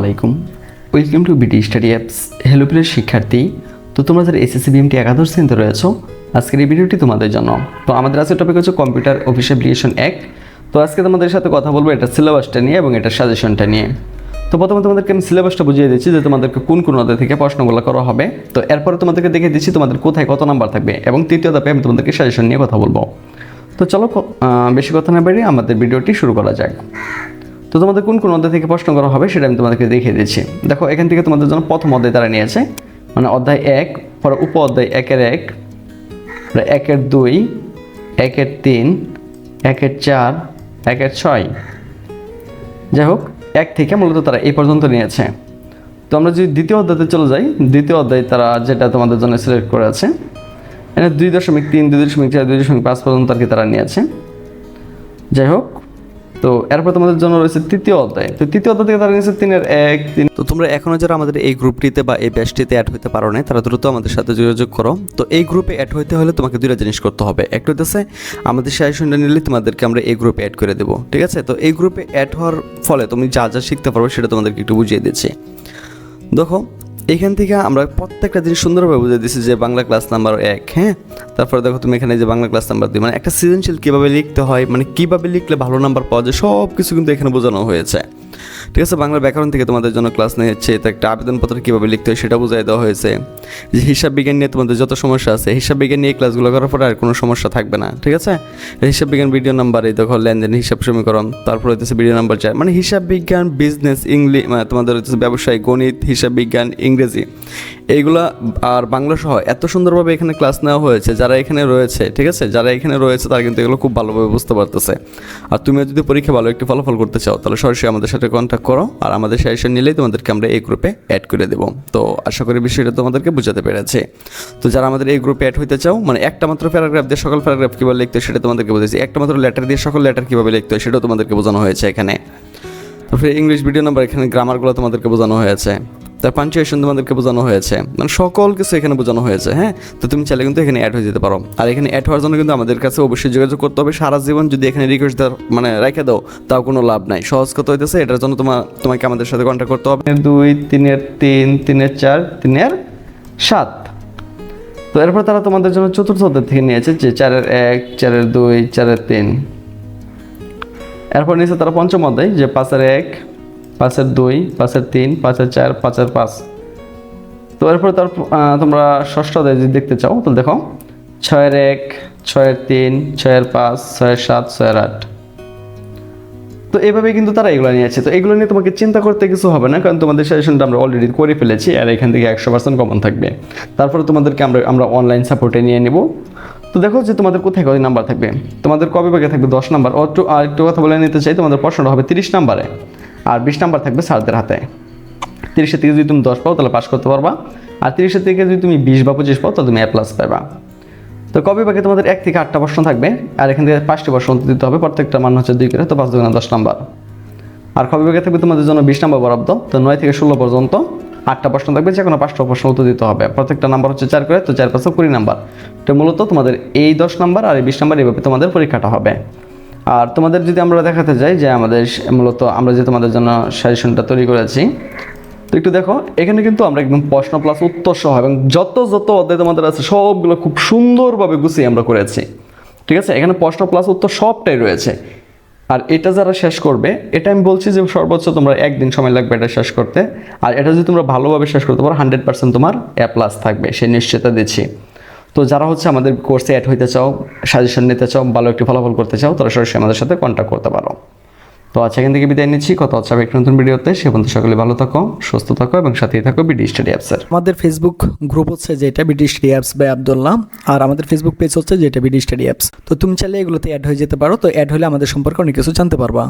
আলাইকুম welcome to BD study apps hello প্রিয় শিক্ষার্থী। তো তোমরা যারা এসএসসি বিএমটি একাদশ শ্রেণীতে রয়েছো, আজকের এই ভিডিওটি তোমাদের জন্য। তো আমাদের আজকের টপিক হচ্ছে কম্পিউটার অফিস অ্যাপ্লিকেশন এক তো আজকে তোমাদের সাথে কথা বলব এটা সিলেবাসটা নিয়ে এবং এটা সাজেশনটা নিয়ে। তো প্রথমে তোমাদেরকে আমি সিলেবাসটা বুঝিয়ে দিচ্ছি যে তোমাদেরকে কোন কোন অধ্যায় থেকে প্রশ্নগুলো করা হবে। তো এরপরে তোমাদেরকে দেখে দিচ্ছি তোমাদের কোথায় কত নাম্বার থাকবে এবং তৃতীয় ধাপে আমি তোমাদেরকে সাজেশন নিয়ে কথা বলব। তো চলো বেশি কথা না বেরিয়ে আমাদের ভিডিওটি শুরু করা যাক। তো তোমাদের কোন কোন অধ্যায় থেকে প্রশ্ন করা হবে সেটা আমি তোমাদেরকে দেখিয়ে দিচ্ছি। দেখো, এখান থেকে তোমাদের জন্য প্রথম অধ্যায় তারা নিয়েছে। মানে অধ্যায় এক, পরে উপ অধ্যায় একের এক একের দুই, একের তিন, একের চার, একের ছয়। যাই হোক, এক থেকে মূলত তারা এই পর্যন্ত নিয়েছে। তো আমরা যদি দ্বিতীয় অধ্যায়তে চলে যাই, দ্বিতীয় অধ্যায় তারা যেটা তোমাদের জন্য সিলেক্ট করে আছে এখানে দুই দশমিক তিন, দুই দশমিক চার, দুই দশমিক পাঁচ পর্যন্ত আর কি তারা নিয়েছে। যাই হোক তো এরপর তোমাদের জন্য রয়েছে তৃতীয় অধ্যায়। তো তৃতীয় অধ্যায় থেকে তারা নিয়েছে তিনের এক, তিন তো তোমরা এখনও যারা আমাদের এই গ্রুপটিতে বা এই ব্যাচটিতে অ্যাড হতে পারো না তারা দ্রুত আমাদের সাথে যোগাযোগ করো। তো এই গ্রুপে অ্যাড হতে হলে তোমাকে দুইটা জিনিস করতে হবে। একটা হচ্ছে আমাদের সাজেশনটা নিলে তোমাদেরকে আমরা এই গ্রুপে অ্যাড করে দেবো, ঠিক আছে? তো এই গ্রুপে অ্যাড হওয়ার ফলে তুমি যা যা শিখতে পারবে সেটা তোমাদেরকে একটু বুঝিয়ে দিচ্ছি। দেখো এখান থেকে আমরা প্রত্যেকটা জিনিস সুন্দরভাবে বুঝে দিচ্ছি যে বাংলা ক্লাস নাম্বার এক হ্যাঁ? তারপরে দেখো তুমি এখানে যে বাংলা ক্লাস নাম্বার দুই মানে একটা সৃজনশীল কীভাবে লিখতে হয় মানে কীভাবে লিখলে ভালো নাম্বার পাওয়া যায় সব কিছু কিন্তু এখানে বোঝানো হয়েছে। ঠিক আছে বাংলা ব্যাকরণ থেকে তোমাদের জন্য ক্লাস নিয়ে হচ্ছে। তো একটা আবেদনপত্র কীভাবে লিখতে হয় সেটা বোঝাই দেওয়া হয়েছে। যে হিসাব বিজ্ঞান নিয়ে তোমাদের যত সমস্যা আছে, হিসাব বিজ্ঞান নিয়ে ক্লাসগুলো করার পরে আর কোনো সমস্যা থাকবে না, ঠিক আছে? হিসাব বিজ্ঞান ভিডিও নাম্বার এই দেখো, লেনদেন, হিসাব সমীকরণ, তারপর হচ্ছে ভিডিও নাম্বার চার। মানে হিসাব বিজ্ঞান বিজনেস ইংলিশ তোমাদের হচ্ছে ব্যবসায়, গণিত, হিসাব বিজ্ঞান, ইংরেজি। এইগুলা আর বাংলা সহ এত সুন্দরভাবে এখানে ক্লাস নেওয়া হয়েছে, যারা এখানে রয়েছে, ঠিক আছে? যারা এখানে রয়েছে, তারা কিন্তু এগুলো খুব ভালোভাবে বুঝতে পারতেছে। আর তুমিও যদি পরীক্ষা ভালো একটি ফলাফল করতে চাও, তাহলে সরাসরি আমাদের সাথে কন্ট্যাক্ট করো, আর আমাদের সাজেশন নিলেই তোমাদেরকে আমরা এই গ্রুপে অ্যাড করে দেবো। তো আশা করি বিষয়টা তোমাদেরকে বোঝাতে পেরেছে। তো যারা আমাদের এই গ্রুপে অ্যাড হইতে চাও মানে একটা মাত্র প্যারাগ্রাফ দিয়ে সকল প্যারাগ্রাফ কীভাবে লিখতে হয় সেটা তোমাদেরকে বুঝেছি একটা মাত্র লেটার দিয়ে সকল লেটার কীভাবে লিখতে হয় সেটাও তোমাদেরকে বোঝানো হয়েছে এখানে। তারপরে ইংলিশ ভিডিও নাম্বার এখানে গ্রামারগুলো তোমাদেরকে বোঝানো হয়েছে। তার পাঞ্চুয়েশন তোমাদেরকে বোঝানো হয়েছে। মানে সকল কিছু এখানে বোঝানো হয়েছে হ্যাঁ? তো তুমি চাইলে কিন্তু এখানে অ্যাড হয়ে যেতে পারো। আর এখানে অ্যাড হওয়ার জন্য কিন্তু আমাদের কাছে অবশ্যই যোগাযোগ করতে হবে। সারা জীবন যদি এখানে রিকোয়েস্ট মানে রেখে দাও, তাও কোনো লাভ নাই। সহজ কত হইতেছে, এটার জন্য তোমার তোমাকে আমাদের সাথে কন্ট্যাক্ট করতে হবে। দুই, তিনের তিন, তিনের চার, তিনের সাত। তো এরপর তারা তোমাদের জন্য চতুর্থ থেকে নিয়েছে যে চারের এক, চারের দুই, চারের তিন। এরপর নিয়েছে তারা পঞ্চম অধ্যায় যে পাঁচের এক পাঁচের দুই, পাঁচের তিন, পাঁচের চার, পাঁচের পাঁচ। তো এরপর তার তোমরা ষষ্ঠ যদি দেখতে চাও তো দেখো, ছয়ের এক, ছয়ের তিন, ছয়ের পাঁচ, ছয়ের সাত, ছয়ের আট। তো এভাবে কিন্তু তারা এগুলো নিয়ে নিয়েছে তো এগুলো নিয়ে তোমাকে চিন্তা করতে কিছু হবে না, কারণ তোমাদের সাজেশনটা আমরা অলরেডি করে ফেলেছি, আর এখান থেকে একশো পার্সেন্ট কমন থাকবে। তারপরে তোমাদেরকে আমরা আমরা অনলাইন সাপোর্টে নিয়ে নেব। তো দেখো যে তোমাদের কোথায় কত নাম্বার থাকবে? তোমাদের কবে ভাগে থাকবে? দশ নাম্বার ও একটু, আর একটু কথা বলে নিতে চাই, তোমাদের প্রশ্নটা হবে তিরিশ নাম্বারে আর বিশ নাম্বার থাকবে স্যারদের হাতে। তিরিশের থেকে যদি তুমি দশ পাও, তাহলে পাস করতে পারবা। আর তিরিশের থেকে যদি তুমি বিশ বা পঁচিশ পাও, তাহলে তুমি এ প্লাস পাবা তো কবে বাকি তোমাদের এক থেকে আটটা প্রশ্ন থাকবে, আর এখান থেকে পাঁচটি প্রশ্ন দিতে হবে। প্রত্যেকটা মান হচ্ছে দুই করে, তো পাঁচ দুগুণা দশ নাম্বার। আর কবে বাকি থাকবে তোমাদের জন্য বিশ নাম্বার বরাদ্দ, তো নয় থেকে ষোলো পর্যন্ত আটটা প্রশ্ন থাকবে, যে কোনো পাঁচটা প্রশ্ন উত্তর দিতে হবে। প্রত্যেকটা নাম্বার হচ্ছে চার করে, তো চার পাঁচশো কুড়ি নাম্বার। তো মূলত তোমাদের এই দশ নাম্বার আর এই বিশ নাম্বার এইভাবে তোমাদের পরীক্ষাটা হবে। আর তোমাদের যদি আমরা দেখাতে যাই যে আমাদের মূলত আমরা যে তোমাদের জন্য সাজেশনটা তৈরি করেছি, তো একটু দেখো, এখানে কিন্তু আমরা একদম প্রশ্ন প্লাস উত্তর সহ এবং যত যত অধ্যায় তোমাদের আছে সবগুলো খুব সুন্দরভাবে গুছিয়ে আমরা করেছি। ঠিক আছে? এখানে প্রশ্ন প্লাস উত্তর সবটাই রয়েছে। আর এটা যারা শেষ করবে, এটা আমি বলছি যে সর্বোচ্চ তোমরা একদিন সময় লাগবে এটা শেষ করতে। আর এটা যদি তোমরা ভালোভাবে শেষ করতে পারো হান্ড্রেড পার্সেন্ট তোমার এ প্লাস থাকবে, সেই নিশ্চয়তা দিচ্ছি। তো যারা হচ্ছে আমাদের কোর্সে অ্যাড হইতে চাও সাজেশন নিতে চাও, ভালো একটি ফলাফল করতে চাও, তারা সরাসরি আমাদের সাথে কন্ট্যাক্ট করতে পারো। তো আচ্ছা এখান থেকে বিদায় নিচ্ছি। কথা হচ্ছে একটি নতুন ভিডিওতে। সে পর্যন্ত সকলে ভালো থাকো, সুস্থ থাকো এবং সাথেই থাকো বিডি স্টাডি অ্যাপসের আমাদের ফেসবুক গ্রুপ হচ্ছে যেটা BD study apps by Abdullah আর আমাদের ফেসবুক পেজ হচ্ছে যেটা বিডি স্টাডি অ্যাপস তো তুমি চাইলে এগুলোতে অ্যাড হয়ে যেতে পারো। তো অ্যাড হলে আমাদের সম্পর্কে অনেক কিছু জানতে পারবা।